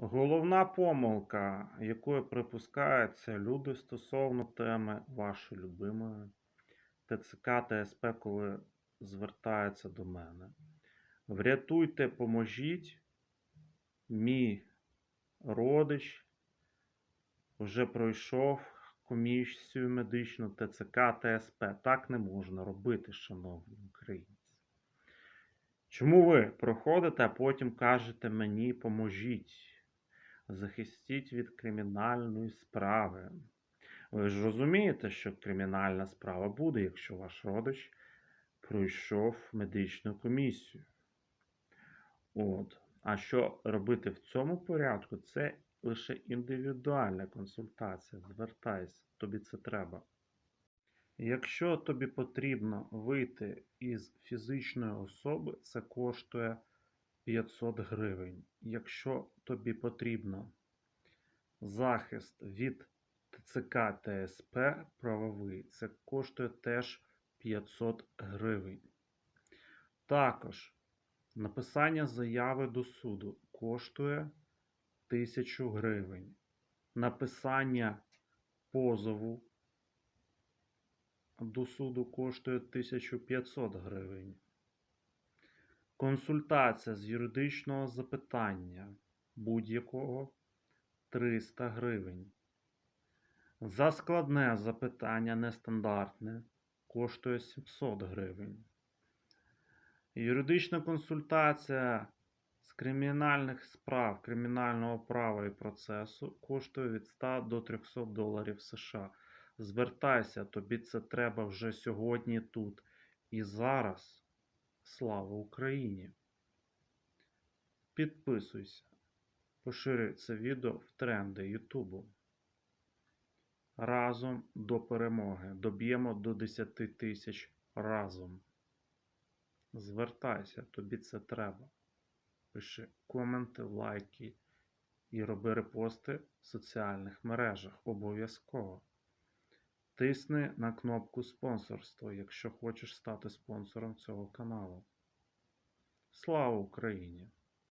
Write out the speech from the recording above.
Головна помилка, якою припускаються люди стосовно теми вашої любимої ТЦК та СП, коли звертаються до мене. Врятуйте, поможіть. Мій родич вже пройшов комісію медичну ТЦК та СП. Так не можна робити, шановні українці. Чому ви проходите, а потім кажете мені поможіть? Захистіть від кримінальної справи. Ви ж розумієте, що кримінальна справа буде, якщо ваш родич пройшов медичну комісію. От. А що робити в цьому порядку? Це лише індивідуальна консультація. Звертайся, тобі це треба. Якщо тобі потрібно вийти із фізичної особи, це коштує 500 гривень. Якщо тобі потрібно захист від ТЦК та СП правовий, це коштує теж 500 гривень. Також написання заяви до суду коштує 1000 гривень. Написання позову до суду коштує 1500 гривень. Консультація з юридичного запитання будь-якого 300 гривень. За складне запитання нестандартне коштує 700 гривень. Юридична консультація з кримінальних справ, кримінального права і процесу коштує від 100 до 300 доларів США. Звертайся, тобі це треба вже сьогодні тут і зараз. Слава Україні! Підписуйся, поширюй це відео в тренди Ютубу. Разом до перемоги. Доб'ємо до 10 тисяч разом. Звертайся, тобі це треба. Пиши коменти, лайки і роби репости в соціальних мережах. Обов'язково. Тисни на кнопку спонсорство, якщо хочеш стати спонсором цього каналу. Слава Україні!